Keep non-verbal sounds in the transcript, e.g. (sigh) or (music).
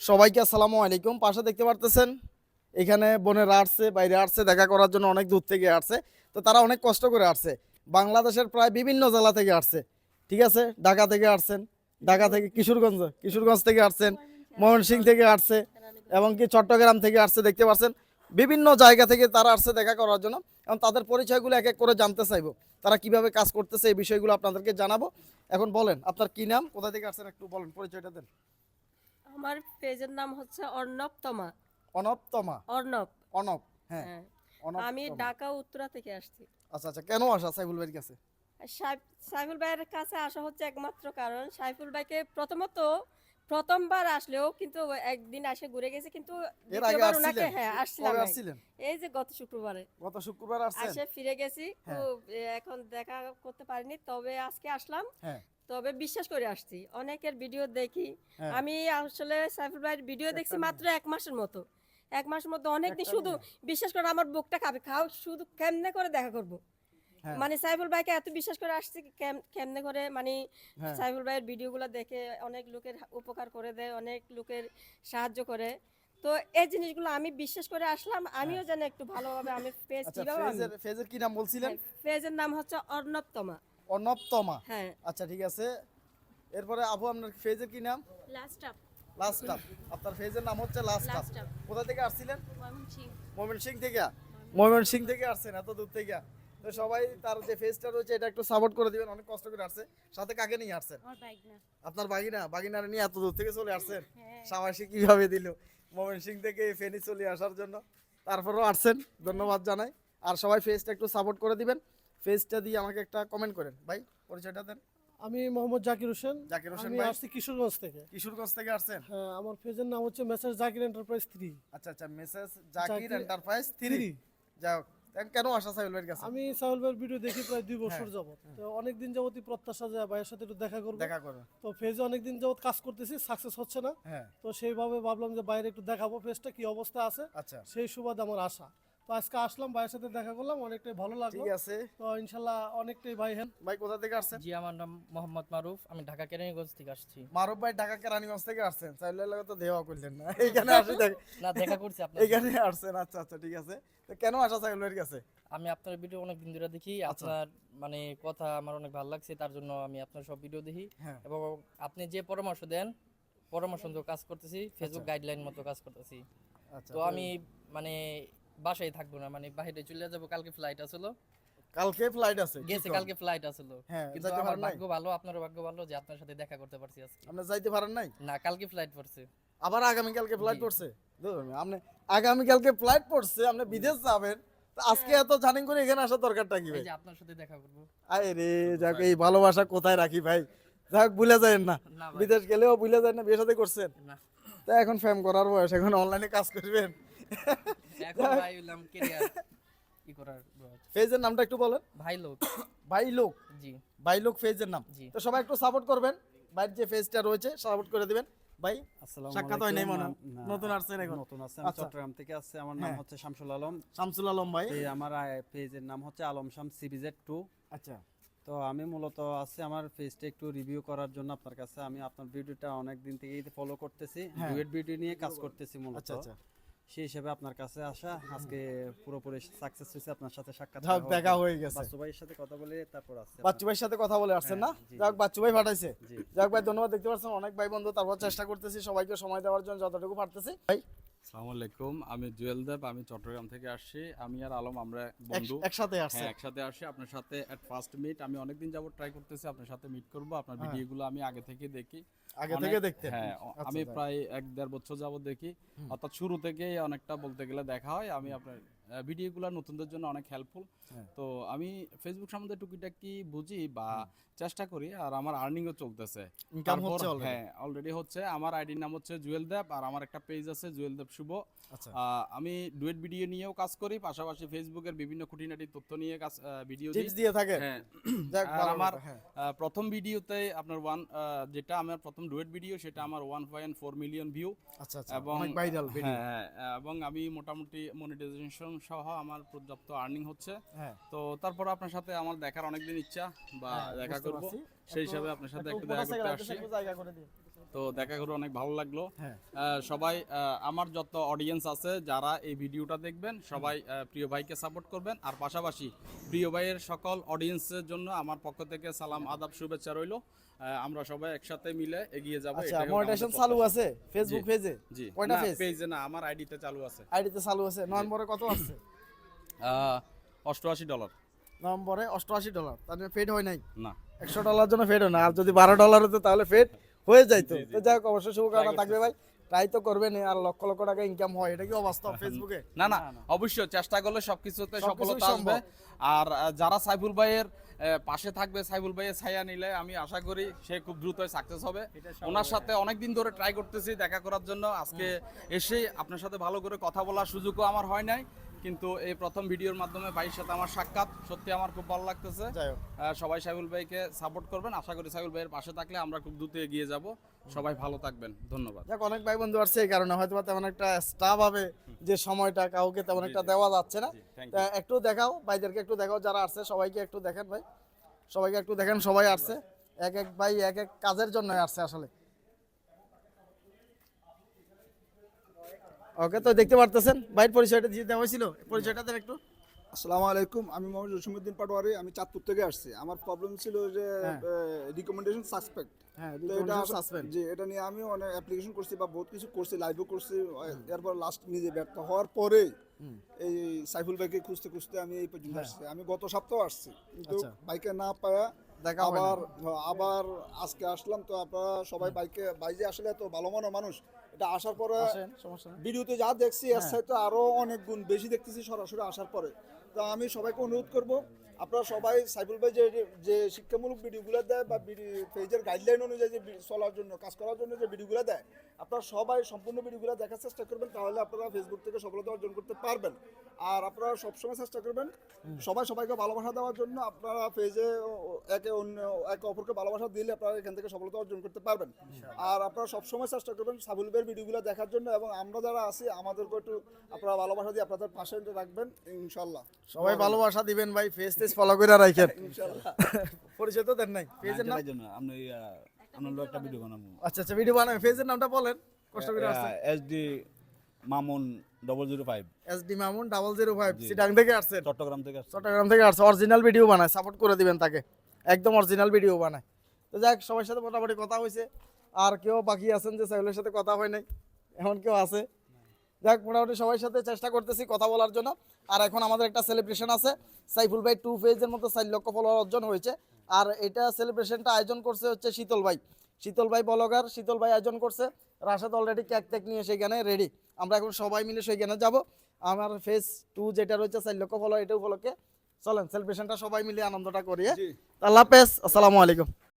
সবাইকে আসসালামু আলাইকুম। পাশে দেখতে পারতেছেন, এখানে বোনেরা আসছে, বাইরে আসছে, দেখা করার জন্য অনেক দূর থেকে আসছে। তো তারা অনেক কষ্ট করে আসছে। বাংলাদেশের প্রায় বিভিন্ন জেলা থেকে আসছে, ঠিক আছে? ঢাকা থেকে আসছেন, ঢাকা থেকে কিশোরগঞ্জ কিশোরগঞ্জ থেকে আসছেন, ময়মনসিংহ থেকে আসছে, এবং কি চট্টগ্রাম থেকে আসছে, দেখতে পাচ্ছেন বিভিন্ন জায়গা থেকে তারা আসছে দেখা করার জন্য, এবং তাদের পরিচয়গুলো এক এক করে জানতে চাইব। তারা কীভাবে কাজ করতেছে, এই বিষয়গুলো আপনাদেরকে জানাব। এখন বলেন, আপনার কি নাম? কোথা থেকে আসছেন? একটু বলেন, পরিচয়টা দেন। আমার পেজের নাম হচ্ছে অর্ণব তমা। অনব তমা? অর্ণব। অনব হ্যাঁ। হ্যাঁ। অনব আমি ঢাকা উত্তরা থেকে আসছি। আচ্ছা আচ্ছা কেন আসা সাইফুল ভাইয়ের কাছে? সাইফুল ভাইয়ের কাছে আসা হচ্ছে একমাত্র কারণ সাইফুল ভাইকে প্রথমত প্রথমবার আসলেও কিন্তু একদিন আসে ঘুরে গেছে কিন্তু এর আগে ওনাকে হ্যাঁ আসছিলাম এই যে গত শুক্রবারে। গত শুক্রবার আসছেন? আসে ফিরে গেছি হ্যাঁ। খুব এখন দেখা করতে পারিনি তবে আজকে আসলাম। হ্যাঁ। তবে বিশ্বাস করে আসছি অনেকের ভিডিও দেখি। হ্যাঁ। আমি আসলে সাইফুল ভাইয়ের ভিডিও দেখছি মাত্র এক মাসের মতো। এক মাসের মধ্যে অনেক দিন একটা শুধু বিশ্বাস করে আমার বুকটা খাবে। খাও শুধু কেমনে করে দেখা করব? হ্যাঁ। মানে সাইফুল ভাইকে এত বিশ্বাস করে আসছি কেমনে করে? মানে হ্যাঁ। সাইফুল ভাইয়ের ভিডিওগুলো দেখে অনেক লোকের উপকার করে দেয় অনেক লোকের সাহায্য করে। তো এই জিনিসগুলো আমি বিশ্বাস করে আসলাম। আমিও যেন একটু ভালোভাবে আমি পেজ আচ্ছা কীভাবে ফেজের ফেজের কি নাম বলছিলেন? পেজের নাম হচ্ছে অর্ণব তমা। অনব তমা হ্যাঁ। আচ্ছা ঠিক আছে। এরপরে আপু আপনার ফেজের কি নাম? লাস্ট আপ লাস্ট আপ আপনার ফেজের নাম হচ্ছে লাস্ট আপ কোথা থেকে আসছিলেন? ময়মনসিংহ। ময়মনসিং থেকে? ময়মনসিং থেকে আসছেন এত দূর থেকে। তো সবাই তার যে ফেজটা রয়েছে এটা একটু সাপোর্ট করে দিবেন অনেক কষ্ট করে আসছে। সাথে কাকে নিয়ে আসছেন? আপনার বাগিনা? বাগিনারে নিয়ে এত দূর থেকে চলে আসছেন? হ্যাঁ। সাবাসী কীভাবে দিল? ময়মনসিং থেকে ফেনি চলে আসার জন্য। তারপরেও আসছেন ধন্যবাদ জানাই। আর সবাই ফেজটা একটু সাপোর্ট করে দিবেন। ফেসটা দিয়ে আমাকে একটা কমেন্ট করেন। ভাই পরিচয়টা দেন। আমি মোহাম্মদ জাকির হোসেন। জাকির হোসেন আমি ভাই। আসছি কিশোরগঞ্জ থেকে। কিশোরগঞ্জ থেকে আসছেন? হ্যাঁ আমার পেজের নাম হচ্ছে মেসেজ জাকির এন্টারপ্রাইজ থ্রি আচ্ছা আচ্ছা message Zakir enterprise three three যাই হোক কেন আসা সাইল ভাইয়ের কাছে? আমি সাহুল ভাইয়ের ভিডিও দেখি প্রায় দুই বছর হ্যাঁ, যাবত তো অনেকদিন যাবতই প্রত্যাশা যায় ভাইয়ের সাথে একটু দেখা করব। দেখা করো। তো পেজে অনেকদিন যাবত কাজ করতেছি সাকসেস হচ্ছে না। হ্যাঁ। তো সেইভাবে ভাবলাম যে বাইরে একটু দেখাবো পেজটা কি অবস্থা আছে। আচ্ছা। সেই সুবাদ আমার আশা। তো আজকে আসলাম ভাইয়ের সাথে দেখা করলাম অনেকটাই ভালো লাগল। ঠিক আছে। তো ইনশাল্লাহ অনেকটাই ভাই হ্যাঁ ভাই কোথা থেকে আসছেন? জি আমার নাম মোহাম্মদ মারুফ। আমি ঢাকা কেরানীগঞ্জ থেকে আসছি। মারুফ ভাই ঢাকা কেরানীগঞ্জ থেকে আসছেন। সাইলের লাগে তো দেওয়া করলেন না। (laughs) এইখানে আসি না দেখা করছি আপনার এইখানে আসছেন। আচ্ছা আচ্ছা ঠিক আছে। তো কেন আসা সাইল ভাইয়ের কাছে? আমি আপনার ভিডিও অনেক দিন ধরে দেখি। আচ্ছা। আপনার মানে কথা আমার অনেক ভালো লাগছে তার জন্য আমি আপনার সব ভিডিও দেখি। হ্যাঁ। এবং আপনি যে পরামর্শ দেন পরামর্শ মতো কাজ করতেছি ফেসবুক গাইডলাইন মতো কাজ করতেছি। আচ্ছা তো আমি মানে বাসায় থাকব না মানে বাইরে চলে যাব কালকে ফ্লাইট আসলো। কালকে ফ্লাইট আছে গেছে কালকে ফ্লাইট আসলো। হ্যাঁ কিন্তু আমার ভাগ্য ভালো আপনার ভাগ্য ভালো যে আপনার সাথে দেখা করতে পারছি আজকে। আপনি যাইতে পারেন নাই? না কালকে ফ্লাইট পড়ছে। আবার আগামী কালকে ফ্লাইট পড়ছে? ধরুন, আপনি আগামী কালকে ফ্লাইট পড়ছে আপনি বিদেশ যাবেন আজকে এত জানিং করে এখানে আসার দরকারটা কি ভাই? আপনার সাথে দেখা করব। আরে রে যাক এই ভালোবাসা কোথায় রাখি ভাই? যাক ভুলে যায় না। বিদেশ গেলেও ভুলে যায় না বিয়ে সাথে করছেন। না। তা এখন ফ্যাম করার বয়স এখন অনলাইনে কাজ করবেন। এখন ভাই হইলাম কেরিয়ার কি করার ফেজের নামটা একটু বলেন। ভাই লোক ভাই লোক জি। ভাই লোক ফেজের নাম। তো সবাই একটু সাপোর্ট করবেন। ভাইয়ের যে ফেজটা রয়েছে সাপোর্ট করে দিবেন। ভাই আসসালামু সাক্ষাৎ হয় নাই মনে নতুন আসছেন এখন। নতুন আচ্ছা। চট্টগ্রাম থেকে আসছে। আমার নাম হ্যাঁ। হচ্ছে শামসুল আলম। শামসুল আলম ভাই। এই আমার পেজের নাম হচ্ছে আলম শাম সিবিজেড টু আচ্ছা। তো আমি মূলত আছে আমার পেজটা একটু রিভিউ করার জন্য আপনার কাছে। আমি আপনার ভিডিওটা অনেক দিন থেকেই ফলো করতেছি। হ্যাঁ। ডুয়েট ভিডিও নিয়ে কাজ করতেছি মূলত। আচ্ছা আচ্ছা। সেই হিসেবে আপনার কাছে আসা। আজকে পুরোপুরি সাকসেস হয়েছে আপনার সাথে সাক্ষাৎ দেখা হয়ে গেছে। বাচ্চু ভাইয়ের সাথে কথা বলে তারপর আসছে। বাচ্চু ভাইয়ের সাথে কথা বলে আসছেন না? যাক। বাচ্চু ভাই পাঠাইছে। যাক ভাই ধন্যবাদ দেখতে পাচ্ছেন অনেক ভাই বন্ধু তারপর চেষ্টা করতেছি সবাইকে সময় দেওয়ার জন্য যতটুকু পারতেছি। ভাই আসসালামু আলাইকুম। আমি জুয়েল দেব আমি চট্টগ্রাম থেকে আসছি। আমি আর আলম আমরা বন্ধু। একসাথে আসছি। হ্যাঁ একসাথে আসছি। আপনার সাথে এট ফার্স্ট মিট আমি অনেকদিন যাবত ট্রাই করতেছি আপনার সাথে মিট করব। আপনার হ্যাঁ। ভিডিওগুলো আমি আগে থেকে দেখি। আগে থেকে দেখতে হ্যাঁ আচ্ছা, আমি প্রায় এক দেড় বছর যাবত দেখি। অর্থাৎ শুরু থেকেই অনেকটা বলতে গেলে দেখা হয়। আমি আপনার ভিডিওগুলো নতুনদের জন্য অনেক হেল্পফুল হ্যাঁ। তো আমি ফেসবুক সম্বন্ধে টুকিটাকি বুঝি বা চেষ্টা করি আর আমার আর্নিংও চলতেছে। ইনকাম হচ্ছে হ্যাঁ অলরেডি হচ্ছে। আমার আইডির নাম হচ্ছে জুয়েল দেব আর আমার একটা পেজ আছে জুয়েল দেব শুভ। আচ্ছা। আমি ডুয়েট ভিডিও নিয়েও কাজ করি পাশাপাশি ফেসবুকের বিভিন্ন খুঁটিনাটি তথ্য নিয়ে কাজ ভিডিও দিই। টিপস দিয়ে থাকেন হ্যাঁ। (clears throat) আমার হ্যাঁ। প্রথম ভিডিওতে আপনার ওয়ান যেটা আমার প্রথম ডুয়েট ভিডিও সেটা আমার one point four million view এবং ভাইরাল হ্যাঁ হ্যাঁ, এবং আমি মোটামুটি মনিটাইজেশন সহ আমার পর্যাপ্ত আর্নিং হচ্ছে। হ্যাঁ। তো তারপর আপনার সাথে আমার দেখার অনেকদিন ইচ্ছা বা হ্যাঁ, দেখা করব। সেই হিসাবে আপনার সাথে একটু দেখা করতে আসছি। তো দেখা করে অনেক ভালো লাগল। হ্যাঁ। সবাই আমার যত অডিয়েন্স আছে যারা এই ভিডিওটা দেখবেন সবাই প্রিয় ভাইকে সাপোর্ট করবেন। আর পাশাপাশি প্রিয় ভাইয়ের সকল অডিয়েন্সের জন্য আমার পক্ষ থেকে সালাম আদাব শুভেচ্ছা রইল। আমরা সবাই একসাথে মিলে এগিয়ে যাব। আচ্ছা মনিটাইজেশন চালু আছে? ফেসবুক পেজে জি। কয়টা page? পেজে না আমার আইডিতে চালু আছে। আইডিতে চালু আছে? নভেম্বরে কত আসছে আহ, অষ্টআশি ডলার নভেম্বরে অষ্টআশি ডলার তার জন্য ফেড হয় নাই? না। একশো ডলার জন্য ফেড হয় না। আর যদি বারো ডলার হতো তাহলে ফেড হয়ে যাইতো তো। যাই হোক অবশ্যই শুভকামনা থাকবে ভাই। ট্রাই তো করবেন আর লক্ষ লক্ষ টাকা ইনকাম হয় এটা কি অবাস্তব (laughs) ফেসবুকে না না অবশ্যই চেষ্টা করলে সবকিছুতে সফলতা আসবে। আর যারা সাইফুল ভাইয়ের পাশে থাকবে সাইফুল ভাইয়ের ছায়া নিলে আমি আশা করি সে খুব দ্রুত সাকসেস হবে। ওনার সাথে অনেক দিন ধরে ট্রাই করতেছি দেখা করার জন্য। আজকে এসে আপনার সাথে ভালো করে কথা বলার সুযোগও আমার হয় নাই। কিন্তু এই প্রথম ভিডিওর মাধ্যমে ভাইয়ের সাথে আমার সাক্ষাৎ। সত্যি আমার খুব ভালো লাগতেছে। সবাই সাইবুল ভাইকে সাপোর্ট করবেন। আশা করি সাইফুল ভাইয়ের পাশে থাকলে আমরা খুব দ্রুত এগিয়ে যাব। সবাই ভালো থাকবেন। ধন্যবাদ। যাক অনেক ভাই বন্ধু আসছে এই কারণে। হয়তো বা তেমন একটা স্টাফ হবে যে সময়টা কাউকে তেমন একটা দেওয়া যাচ্ছে না। একটু দেখাও ভাইদেরকে একটু দেখাও যারা আসছে সবাইকে একটু দেখেন ভাই। সবাইকে একটু দেখেন সবাই আসছে। এক এক ভাই এক এক কাজের জন্য আসছে আসলে। ওকে তো দেখতে পারতেছেন? ভাইয়ের পরিচয়টা দিয়ে দেওয়া হয়েছিল। পরিচয়টা দেন একটু। আসসালামু আলাইকুম আমি মোহাম্মদ জসিমুদ্দিন পাটোয়ারি আমি চাঁদপুর থেকে আসছি। আমার প্রবলেম ছিল যে হ্যাঁ। রিকমেন্ডেশন সাসপেক্ট হ্যাঁ এটা সাসপেন্ড যে এটা নিয়ে আমি অনেক অ্যাপ্লিকেশন করছি বা বহুত কিছু করছি লাইভও করছি। এরপর লাস্ট নিজে ব্যর্থ হওয়ার পরে এই সাইফুল ভাইকে খুঁজতে খুঁজতে আমি এই পর্যন্ত আসছি। আমি গত সপ্তাহ আসছি কিন্তু হ্যাঁ। আচ্ছা। বাইকে না পায়া দেখা আবার আবার আজকে আসলাম। তো আপনারা সবাই বাইকে বাইজে আসলে তো ভালো মনে মানুষ এটা আসার পরে ভিডিওতে যা দেখছি এর হ্যাঁ। সাথে আরও অনেক গুণ বেশি দেখতেছি সরাসরি আসার পরে তো আমি সবাইকে অনুরোধ করব আপনারা সবাই সাইফুল ভাই যে যে শিক্ষামূলক ভিডিওগুলো দেয় বা পেজের গাইডলাইন অনুযায়ী যে চলার জন্য কাজ করার জন্য যে ভিডিওগুলো দেয় আপনারা সবাই সম্পূর্ণ ভিডিওগুলো দেখার চেষ্টা করবেন তাহলে আপনারা ফেসবুক থেকে সফলতা অর্জন করতে পারবেন। আর আপনারা সবসময় চেষ্টা করবেন সবাই সবাইকে ভালোবাসা দেওয়ার জন্য আপনারা পেজে একে অন্য একে অপরকে ভালোবাসা দিলে আপনারা এখান থেকে সফলতা অর্জন করতে পারবেন। আর আপনারা সবসময় চেষ্টা করবেন সাবুল ভাইয়ের ভিডিওগুলো দেখার জন্য এবং আমরা যারা আছি আমাদেরকে একটু আপনারা ভালোবাসা দিয়ে আপনাদের পাশে রাখবেন ইনশাল্লাহ সবাই ভালোবাসা দিবেন ভাই ফেস টেস ফলো করে রাখেন। পরিচয় তো দেন নাই। পেজের নাম? আপনি একটা ভিডিও বানাবো। আচ্ছা আচ্ছা ভিডিও বানাবেন। পেজের নামটা বলেন। কষ্ট করে আসছেন। S D Mamun double zero five S D Mamun double zero five সিটাং থেকে আসছেন? চট্টগ্রাম থেকে আসছে। চট্টগ্রাম থেকে আসছে। অরিজিনাল ভিডিও বানায়। সাপোর্ট করে দিবেন তাকে। একদম অরিজিনাল ভিডিও বানায়। তো যাক সবার সাথে মোটামুটি কথা হয়েছে। আর কেউ বাকি আছেন যে সাইলের সাথে কথা হয় নাই এমন কেউ আছে? যাক মোটামুটি সবার সাথে চেষ্টা করতেছি কথা বলার জন্য। আর এখন আমাদের একটা সেলিব্রেশন আছে। সাইফুল ভাই টু ফেজের মতো চার লক্ষ ফলোয়ার অর্জন হয়েছে। আর এটা সেলিব্রেশনটা আয়োজন করছে হচ্ছে শীতল ভাই। শীতল ভাই বলগার শীতল ভাই আয়োজন করছে। রাশাদ অলরেডি কেক টেক নিয়ে সেখানে রেডি আমরা এখন সবাই মিলে সেখানে যাব। আমার ফেস টু যেটা রয়েছে চার লক্ষ ফলোয়ার এটা উপলক্ষে চলেন সেলিব্রেশনটা সবাই মিলে আনন্দটা করি হ্যাঁ? আল্লাহ হাফেজ আসসালামু আলাইকুম।